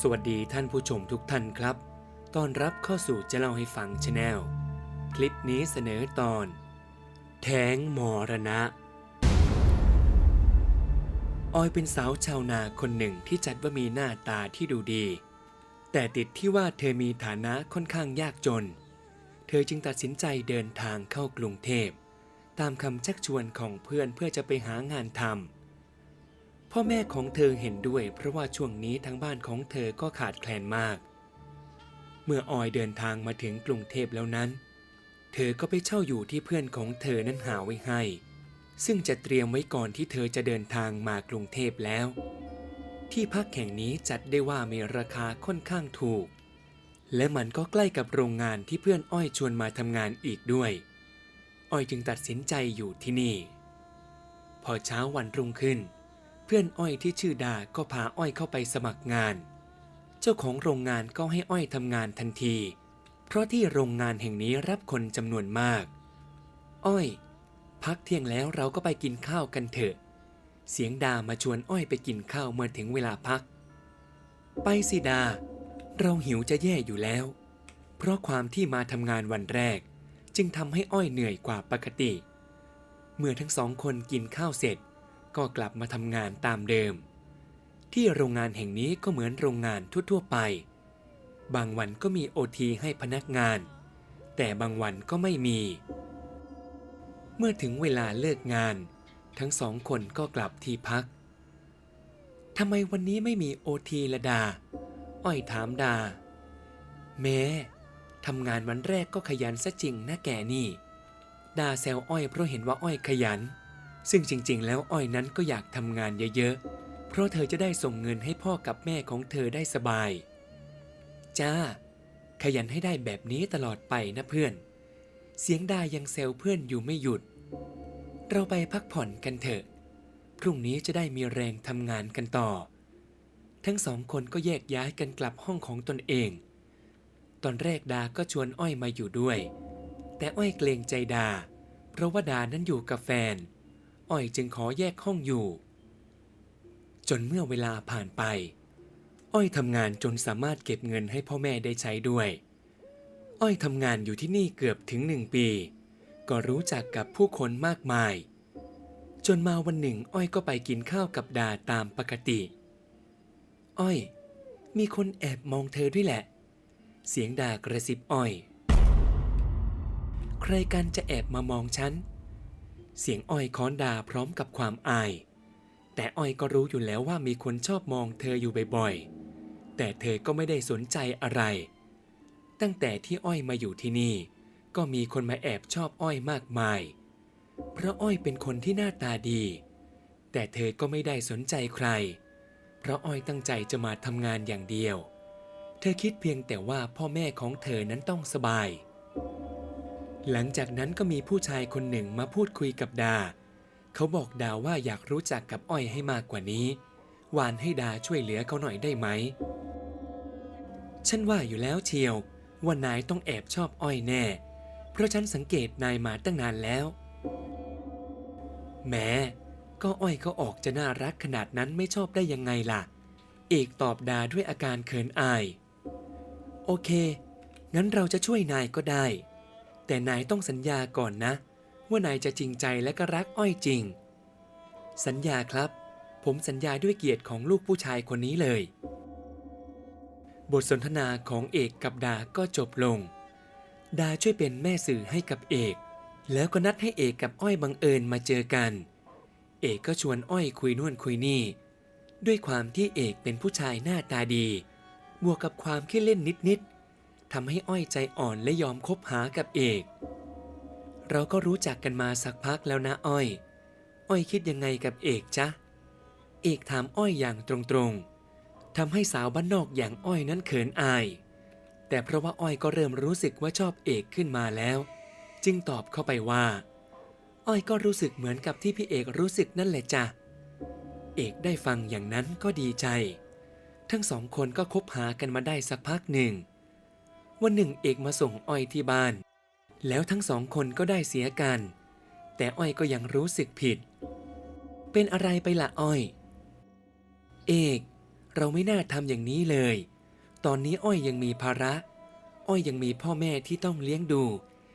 สวัสดีท่านผู้ชมทุกท่านครับ ต้อนรับเข้าสู่จะเล่าให้ฟังชาแนล คลิปนี้เสนอตอน แท้งมรณะ ออยเป็นสาวชาวนาคนหนึ่งที่จัดว่ามีหน้าตาที่ดูดี แต่ติดที่ว่าเธอมีฐานะค่อนข้างยากจน เธอจึงตัดสินใจเดินทางเข้ากรุงเทพ ตามคำชักชวนของเพื่อนเพื่อจะไปหางานทำ พ่อแม่ของเธอเห็นด้วย เพราะว่าช่วงนี้ทั้งบ้านของเธอก็ขาดแคลนมาก เมื่อออยเดินทางมาถึงกรุงเทพแล้วนั้น เธอก็ไปเช่าอยู่ที่เพื่อนของเธอนั้นหาไว้ให้ ซึ่งจะเตรียมไว้ก่อนที่เธอจะเดินทางมากรุงเทพแล้ว ที่พักแห่งนี้จัดได้ว่ามีราคาค่อนข้างถูก และมันก็ใกล้กับโรงงานที่เพื่อนอ้อยชวนมาทำงานอีกด้วย อ้อยจึงตัดสินใจอยู่ที่นี่ พอเช้าวันรุ่งขึ้น เพื่อนอ้อยที่ชื่อดาก็พาอ้อยเข้าไปสมัครงาน เจ้าของโรงงานก็ให้อ้อยทำงานทันที เพราะที่โรงงานแห่งนี้รับคนจำนวนมาก อ้อย พักเที่ยงแล้วเราก็ไปกินข้าวกันเถอะ เสียงดามาชวนอ้อยไปกินข้าวเมื่อถึงเวลาพัก ไปสิดา เราหิวจะแย่อยู่แล้ว เพราะความที่มาทำงานวันแรก จึงทำให้อ้อยเหนื่อยกว่าปกติ เมื่อทั้งสองคนกินข้าวเสร็จ ก็กลับมาทำงานตามเดิม ที่โรงงานแห่งนี้ก็เหมือนโรงงานทั่วๆไป บางวันก็มีโอทีให้พนักงาน แต่บางวันก็ไม่มี เมื่อถึงเวลาเลิกงาน ทั้งสองคนก็กลับที่พักทำไมวันนี้ไม่มีโอทีละดา อ้อยถามดา แม้ทำงานวันแรกก็ขยันซะจริงนะแกนี่ ดาแซวอ้อยเพราะเห็นว่าอ้อยขยัน ซึ่งจริงๆ แล้วอ้อยนั้นก็อยากทำงานเยอะๆ เพราะเธอจะได้ส่งเงินให้พ่อกับแม่ของเธอได้สบาย จ้า ขยันให้ได้แบบนี้ตลอดไปนะเพื่อน เสียงดายังแซวเพื่อนอยู่ไม่หยุด เราไปพักผ่อนกันเถอะ พรุ่งนี้จะได้มีแรงทำงานกันต่อ ทั้งสองคนก็แยกย้ายกันกลับห้องของตนเอง ตอนแรกดาก็ชวนอ้อยมาอยู่ด้วย แต่อ้อยเกรงใจดา เพราะว่าดานั้นอยู่กับแฟน อ้อยจึงขอแยกห้องอยู่ จนเมื่อเวลาผ่านไป อ้อยทำงานจนสามารถเก็บเงินให้พ่อแม่ได้ใช้ด้วย อ้อยทำงานอยู่ที่นี่เกือบถึงหนึ่งปี ก็รู้จักกับผู้คนมากมาย จนมาวันหนึ่ง อ้อยก็ไปกินข้าวกับดาตามปกติ อ้อย มีคนแอบมองเธอด้วยแหละ เสียงดากระซิบอ้อย ใครกันจะแอบมามองฉัน เสียงอ้อยค้อนด่าพร้อมกับความอาย แต่อ้อยก็รู้อยู่แล้วว่ามีคนชอบมองเธออยู่บ่อยๆ แต่เธอก็ไม่ได้สนใจอะไร ตั้งแต่ที่อ้อยมาอยู่ที่นี่ ก็มีคนมาแอบชอบอ้อยมากมาย เพราะอ้อยเป็นคนที่หน้าตาดี แต่เธอก็ไม่ได้สนใจใคร เพราะอ้อยตั้งใจจะมาทำงานอย่างเดียว เธอคิดเพียงแต่ว่าพ่อแม่ของเธอนั้นต้องสบาย หลังจากนั้นก็มีผู้ชายคนหนึ่งมาพูดคุยกับดา เขาบอกดาว่าอยากรู้จักกับอ้อยให้มากกว่านี้วานให้ดาช่วยเหลือเขาหน่อยได้ไหม ฉันว่าอยู่แล้วเชียว ว่านายต้องแอบชอบอ้อยแน่ เพราะฉันสังเกตนายมาตั้งนานแล้ว แม้ก็อ้อยเขาออกจะน่ารักขนาดนั้นไม่ชอบได้ยังไงล่ะ เอกตอบดาด้วยอาการเขินอาย โอเค งั้นเราจะช่วยนายก็ได้ แต่นายต้องสัญญาก่อนนะ ว่านายจะจริงใจและก็รักอ้อยจริง สัญญาครับ ผมสัญญาด้วยเกียรติของลูกผู้ชายคนนี้เลย บทสนทนาของเอกกับดาก็จบลง ดาช่วยเป็นแม่สื่อให้กับเอก แล้วก็นัดให้เอกกับอ้อยบังเอิญมาเจอกัน เอกก็ชวนอ้อยคุยนู่นคุยนี่ ด้วยความที่เอกเป็นผู้ชายหน้าตาดี บวกกับความขี้เล่นนิดๆ ทำให้อ้อยใจอ่อนและยอมคบหากับเอก เราก็รู้จักกันมาสักพักแล้วนะอ้อย อ้อยคิดยังไงกับเอกจ๊ะ เอกถามอ้อยอย่างตรงๆทำให้สาวบ้านนอกอย่างอ้อยนั้นเขินอาย แต่เพราะว่าอ้อยก็เริ่มรู้สึกว่าชอบเอกขึ้นมาแล้ว จึงตอบเข้าไปว่า อ้อยก็รู้สึกเหมือนกับที่พี่เอกรู้สึกนั่นแหละจ้ะ เอกได้ฟังอย่างนั้นก็ดีใจ ทั้งสองคนก็คบหากันมาได้สักพักหนึ่ง วันหนึ่งเอกมาส่งอ้อยที่บ้าน แล้วทั้งสองคนก็ได้เสียกัน แต่อ้อยก็ยังรู้สึกผิด เป็นอะไรไปละอ้อย เอก เราไม่น่าทำอย่างนี้เลย ตอนนี้อ้อยยังมีภาระ อ้อยยังมีพ่อแม่ที่ต้องเลี้ยงดู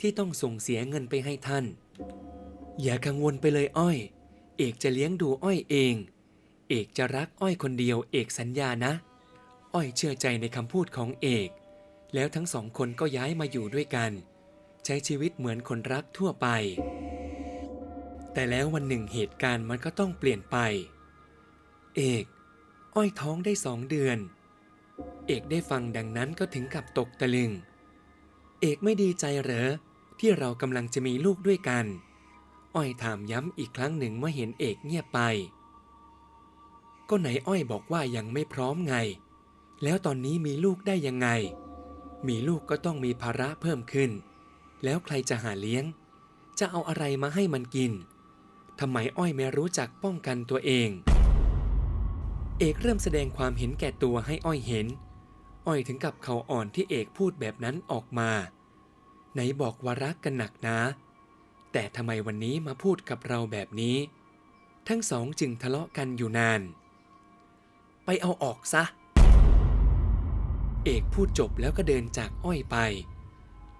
ที่ต้องส่งเสียเงินไปให้ท่าน อย่ากังวลไปเลยอ้อย เอกจะเลี้ยงดูอ้อยเอง เอกจะรักอ้อยคนเดียว เอกสัญญานะ อ้อยเชื่อใจในคำพูดของเอก แล้วทั้งสองคนก็ย้ายมาอยู่ด้วยกัน ใช้ชีวิตเหมือนคนรักทั่วไป แต่แล้ววันหนึ่งเหตุการณ์มันก็ต้องเปลี่ยนไป เอก อ้อยท้องได้สองเดือน เอกได้ฟังดังนั้นก็ถึงกับตกตะลึง เอกไม่ดีใจเหรอ ที่เรากำลังจะมีลูกด้วยกัน อ้อยถามย้ำอีกครั้งหนึ่งเมื่อเห็นเอกเงียบไป ก็ไหนอ้อยบอกว่ายังไม่พร้อมไง แล้วตอนนี้มีลูกได้ยังไง มีลูกก็ต้องมีภาระเพิ่มขึ้น แล้วใครจะหาเลี้ยง จะเอาอะไรมาให้มันกินทำไมอ้อยไม่รู้จักป้องกันตัวเอง เอกเริ่มแสดงความเห็นแก่ตัวให้อ้อยเห็น อ้อยถึงกับเขาอ่อนที่เอกพูดแบบนั้นออกมา ไหนบอกว่ารักกันหนักนะ แต่ทำไมวันนี้มาพูดกับเราแบบนี้ ทั้งสองจึงทะเลาะกันอยู่นาน ไปเอาออกซะ เอกพูดจบแล้วก็เดินจากอ้อยไป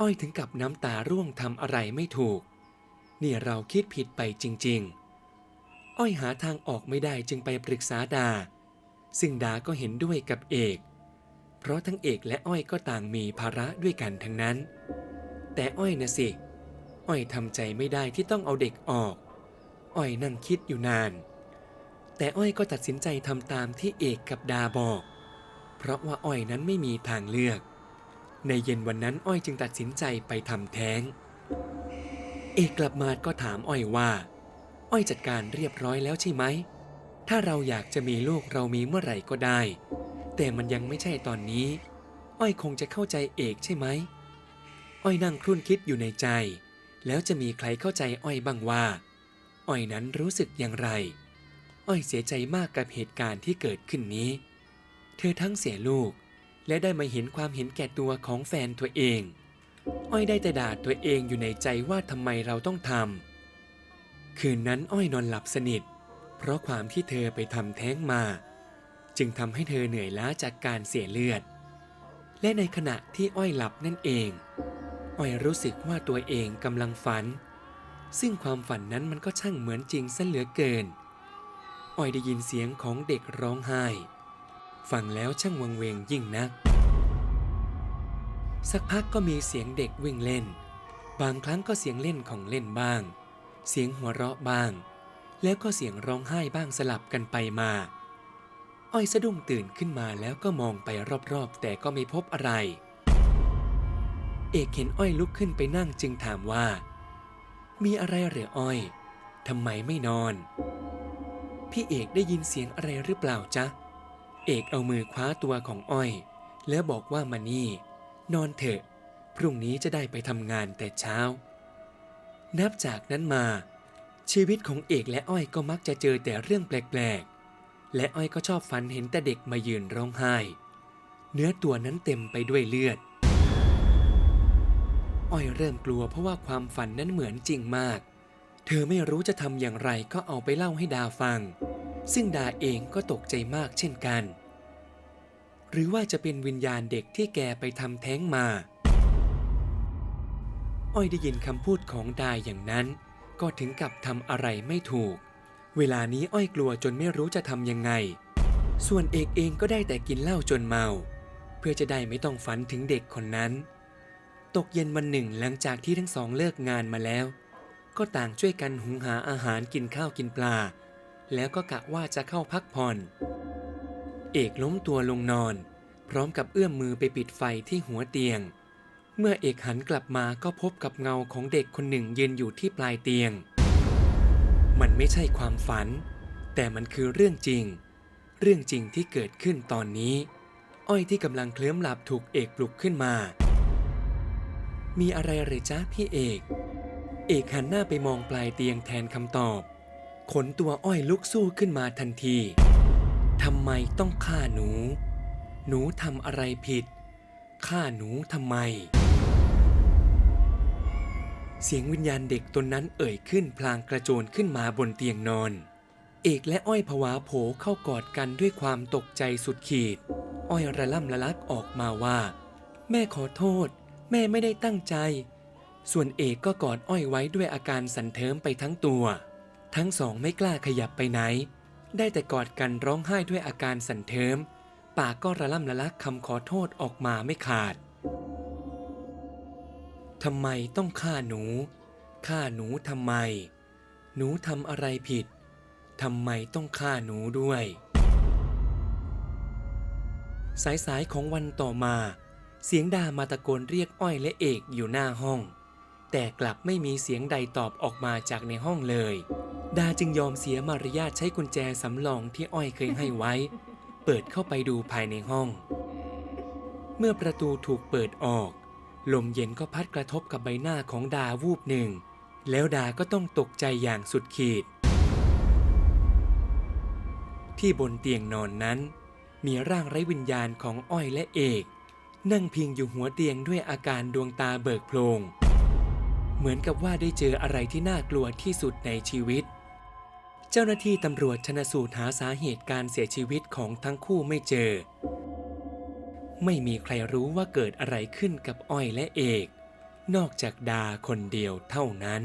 อ้อยถึงกับน้ำตาร่วงทำอะไรไม่ถูก นี่เราคิดผิดไปจริง ๆ อ้อยหาทางออกไม่ได้จึงไปปรึกษาดา ซึ่งดาก็เห็นด้วยกับเอก เพราะทั้งเอกและอ้อยก็ต่างมีภาระด้วยกันทั้งนั้น แต่อ้อยนะสิ อ้อยทำใจไม่ได้ที่ต้องเอาเด็กออก อ้อยนั่งคิดอยู่นาน แต่อ้อยก็ตัดสินใจทำตามที่เอกกับดาบอก เพราะว่าอ้อยนั้นไม่มีทางเลือก ในเย็นวันนั้นอ้อยจึงตัดสินใจไปทำแท้ง เอกกลับมาก็ถามอ้อยว่า อ้อยจัดการเรียบร้อยแล้วใช่ไหม ถ้าเราอยากจะมีลูกเรามีเมื่อไหร่ก็ได้ แต่มันยังไม่ใช่ตอนนี้ อ้อยคงจะเข้าใจเอกใช่ไหม อ้อยนั่งครุ่นคิดอยู่ในใจ แล้วจะมีใครเข้าใจอ้อยบ้างว่า อ้อยนั้นรู้สึกอย่างไร อ้อยเสียใจมากกับเหตุการณ์ที่เกิดขึ้นนี้ เธอทั้งเสียลูก และได้มาเห็นความเห็นแก่ตัวของแฟนตัวเอง อ้อยได้แต่ด่าตัวเองอยู่ในใจว่าทำไมเราต้องทำคืนนั้นอ้อยนอนหลับสนิท เพราะความที่เธอไปทำแท้งมา จึงทำให้เธอเหนื่อยล้าจากการเสียเลือด และในขณะที่อ้อยหลับนั่นเอง อ้อยรู้สึกว่าตัวเองกำลังฝัน ซึ่งความฝันนั้นมันก็ช่างเหมือนจริงซะเหลือเกินอ้อยได้ยินเสียงของเด็กร้องไห้ ฟังแล้วช่างวังเวงยิ่งนัก สักพักก็มีเสียงเด็กวิ่งเล่น บางครั้งก็เสียงเล่นของเล่นบ้าง เสียงหัวเราะบ้าง แล้วก็เสียงร้องไห้บ้างสลับกันไปมา อ้อยสะดุ้งตื่นขึ้นมาแล้วก็มองไปรอบๆ แต่ก็ไม่พบอะไร เอกเห็นอ้อยลุกขึ้นไปนั่งจึงถามว่า มีอะไรหรืออ้อยทำไมไม่นอน พี่เอกได้ยินเสียงอะไรหรือเปล่าจ๊ะ เอกเอามือคว้าตัวของอ้อย แล้วบอกว่ามานี่ นอนเถอะ พรุ่งนี้จะได้ไปทำงานแต่เช้า นับจากนั้นมา ชีวิตของเอกและอ้อยก็มักจะเจอแต่เรื่องแปลกๆ และอ้อยก็ชอบฝันเห็นแต่เด็กมายืนร้องไห้ เนื้อตัวนั้นเต็มไปด้วยเลือด อ้อยเริ่มกลัวเพราะว่าความฝันนั้นเหมือนจริงมาก เธอไม่รู้จะทำอย่างไรก็เอาไปเล่าให้ดาฟัง ซึ่งดาเองก็ตกใจมากเช่นกัน หรือว่าจะเป็นวิญญาณเด็กที่แกไปทำแท้งมา อ้อยได้ยินคำพูดของดาอย่างนั้น ก็ถึงกับทำอะไรไม่ถูก เวลานี้อ้อยกลัวจนไม่รู้จะทำยังไง ส่วนเอกเองก็ได้แต่กินเหล้าจนเมา เพื่อจะได้ไม่ต้องฝันถึงเด็กคนนั้น ตกเย็นวันหนึ่งหลังจากที่ทั้งสองเลิกงานมาแล้ว ก็ต่างช่วยกันหุงหาอาหารกินข้าวกินปลา แล้วก็กะว่าจะเข้าพักผ่อน เอกล้มตัวลงนอน พร้อมกับเอื้อมมือไปปิดไฟที่หัวเตียง เมื่อเอกหันกลับมาก็พบกับเงาของเด็กคนหนึ่งยืนอยู่ที่ปลายเตียง มันไม่ใช่ความฝัน แต่มันคือเรื่องจริง เรื่องจริงที่เกิดขึ้นตอนนี้ อ้อยที่กำลังเคลิ้มหลับถูกเอกปลุกขึ้นมา มีอะไรเหรือจ้าพี่เอก เอกหันหน้าไปมองปลายเตียงแทนคำตอบ ขนตัวอ้อยลุกสู้ขึ้นมาทันที ทำไมต้องฆ่าหนู หนูทำอะไรผิด ฆ่าหนูทำไม เสียงวิญญาณเด็กตนนั้นเอ่ยขึ้นพลางกระโจนขึ้นมาบนเตียงนอน เอกและอ้อยผวาโผเข้ากอดกันด้วยความตกใจสุดขีด อ้อยระล่ำละลักออกมาว่า แม่ขอโทษ แม่ไม่ได้ตั้งใจ ส่วนเอกก็กอดอ้อยไว้ด้วยอาการสันเทิมไปทั้งตัว ทั้งสองไม่กล้าขยับไปไหน ได้แต่กอดกันร้องไห้ด้วยอาการสันเทิม ปากก็ระล่ำละลักคำขอโทษออกมาไม่ขาดทำไมต้องฆ่าหนู ฆ่าหนูทำไม หนูทำอะไรผิด ทำไมต้องฆ่าหนูด้วย สายสายของวันต่อมา เสียงดามาตะโกนเรียกอ้อยและเอกอยู่หน้าห้อง แต่กลับไม่มีเสียงใดตอบออกมาจากในห้องเลย ดาจึงยอมเสียมารยาทใช้กุญแจสำรองที่อ้อยเคยให้ไว้ เปิดเข้าไปดูภายในห้อง เมื่อประตูถูกเปิดออก ลมเย็นก็พัดกระทบกับใบหน้าของดาวูบหนึ่ง แล้วดาก็ต้องตกใจอย่างสุดขีด ที่บนเตียงนอนนั้น มีร่างไร้วิญญาณของอ้อยและเอก นั่งพิงอยู่หัวเตียงด้วยอาการดวงตาเบิกโพลงเหมือนกับว่าได้เจออะไรที่น่ากลัวที่สุดในชีวิต เจ้าหน้าที่ตำรวจชนสูตรหาสาเหตุการเสียชีวิตของทั้งคู่ไม่เจอ ไม่มีใครรู้ว่าเกิดอะไรขึ้นกับอ้อยและเอก นอกจากดาคนเดียวเท่านั้น